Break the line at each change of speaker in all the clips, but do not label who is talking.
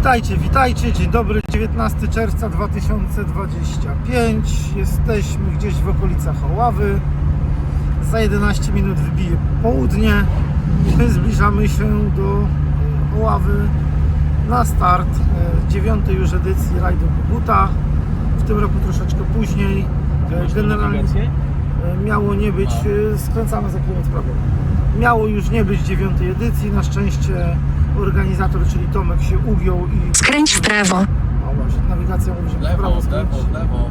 Witajcie, witajcie. Dzień dobry, 19 czerwca 2025. Jesteśmy gdzieś w okolicach Oławy. Za 11 minut wybije południe. My zbliżamy się do e, Oławy na start e, dziewiątej już edycji rajdu Koguta. W tym roku troszeczkę później. E, Generalnie e, miało nie być, e, skręcamy za kilometr prawo. Miało już nie być dziewiątej edycji. Na szczęście organizator, czyli Tomek się ugiął i
Skręć w prawo.
o właśnie, nawigacja mówi, że w
Lewo,
prawo
w
skręć.
lewo, w lewo,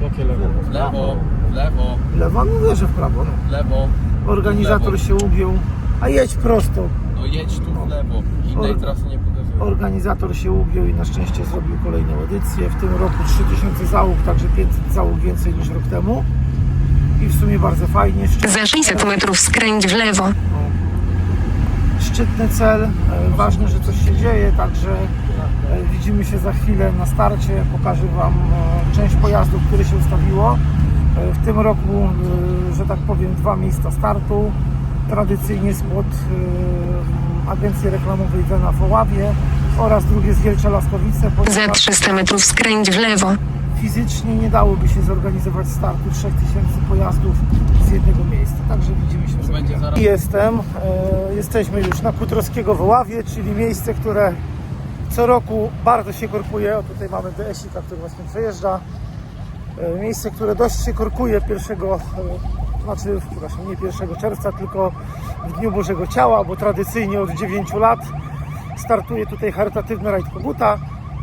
Jakie lewo?
w lewo, w lewo,
W lewo, no wierzę w prawo. No.
w lewo.
Organizator
Lewo.
się ugiął, a jedź prosto.
No jedź tu w lewo. Innej
Or-
trasy nie pokazuję.
Organizator się ugiął i na szczęście zrobił kolejną edycję. W tym roku 3000 załóg, także 500 załóg więcej niż rok temu. I w sumie bardzo fajnie.
Za 600 metrów skręć w lewo.
Szczytny cel. E, Ważne, że coś się dzieje, także e, widzimy się za chwilę na starcie. Pokażę Wam e, część pojazdów, które się ustawiło. W tym roku, że tak powiem, dwa miejsca startu. Tradycyjnie spod agencji reklamowej Wena w Oławie oraz drugie z Wielcze Laskowice,
Za
ponieważ
300 metrów skręć w lewo.
Fizycznie nie dałoby się zorganizować startu 3000 pojazdów z jednego miejsca. Także widzimy się za
zaraz-
Jestem, e, jesteśmy już na Kutrowskiego w Oławie, czyli miejsce, które co roku bardzo się korkuje. O tutaj mamy DS-ika, który właśnie przejeżdża. E, miejsce, które dość się korkuje pierwszego, e, znaczy, przepraszam, nie 1 czerwca, tylko w Dniu Bożego Ciała, bo tradycyjnie od 9 lat startuje tutaj charytatywny rajd Koguta.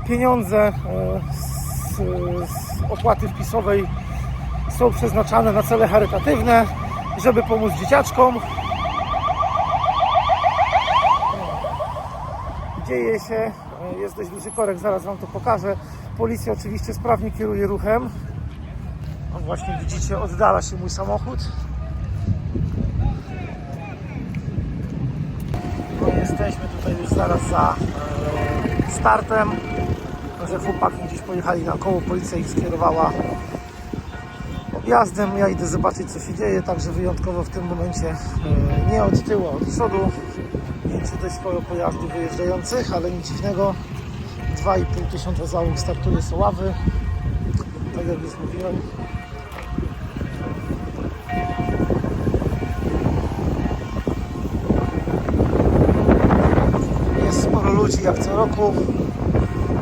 Pieniądze e, z, z opłaty wpisowej są przeznaczane na cele charytatywne, żeby pomóc dzieciaczkom. Dzieje się, e, jest dość duży korek, zaraz Wam to pokażę. Policja oczywiście sprawnie kieruje ruchem. O, właśnie widzicie, oddala się mój samochód. No, jesteśmy tutaj już zaraz za e, startem. Że chłopaki gdzieś pojechali na koło, policja ich skierowała objazdem. Ja idę zobaczyć co się dzieje, także wyjątkowo w tym momencie e, nie od tyłu, a od przodu. To jest sporo pojazdów wyjeżdżających, ale nic dziwnego. 2,5 tysiąca załóg startuje z Oławy. Tak jak już mówiłem. Jest sporo ludzi jak co roku.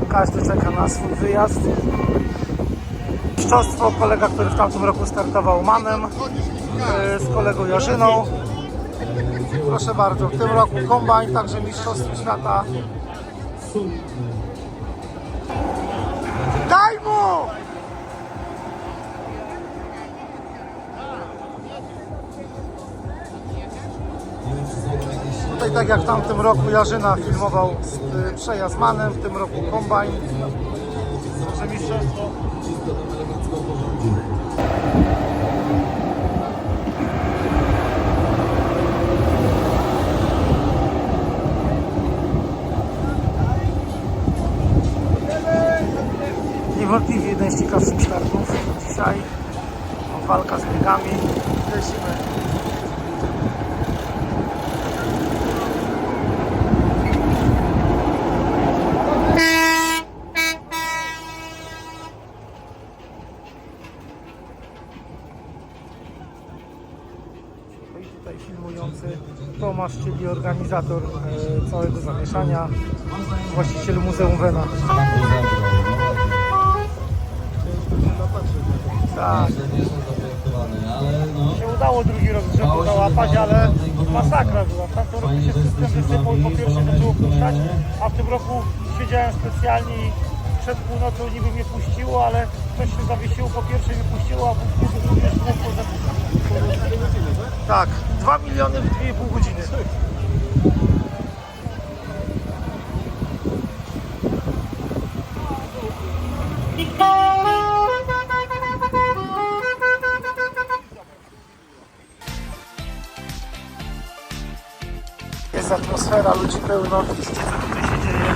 Każdy na swój wyjazd. Mistrzostwo, kolega, który w tamtym roku startował Manem e, z kolegą Jarzyną. Proszę bardzo, w tym roku kombajn, także Mistrzostwo Świata. Tak jak w tamtym roku Jarzyna filmował y, przejazd Manem, w tym roku kombajn. Także mistrzostwo. Niewątpliwie jeden z ciekawszych startów dzisiaj. Walka z biegami. Lecimy. No i tutaj filmujący Tomasz, czyli organizator e, całego zamieszania, właściciel Muzeum Wena. Tak. się udało drugi rok rzędu załapać, ale masakra była. W tamtym roku się system wysypał i po pierwsze to było puszczać, a w tym roku siedziałem specjalnie i przed północą niby mnie puściło, ale coś się zawiesiło, po pierwsze mnie puściło, a po drugie również było poza Tak, 2 miliony w 2,5 godziny. Jest atmosfera, ludzi pełno, widzicie co tutaj się dzieje.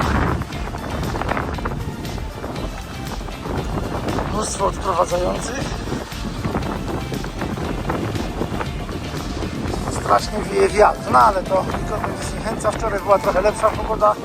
Mnóstwo odprowadzających. Strasznie wieje wiatr, no ale to nikogo nie zniechęca. Wczoraj była trochę lepsza pogoda,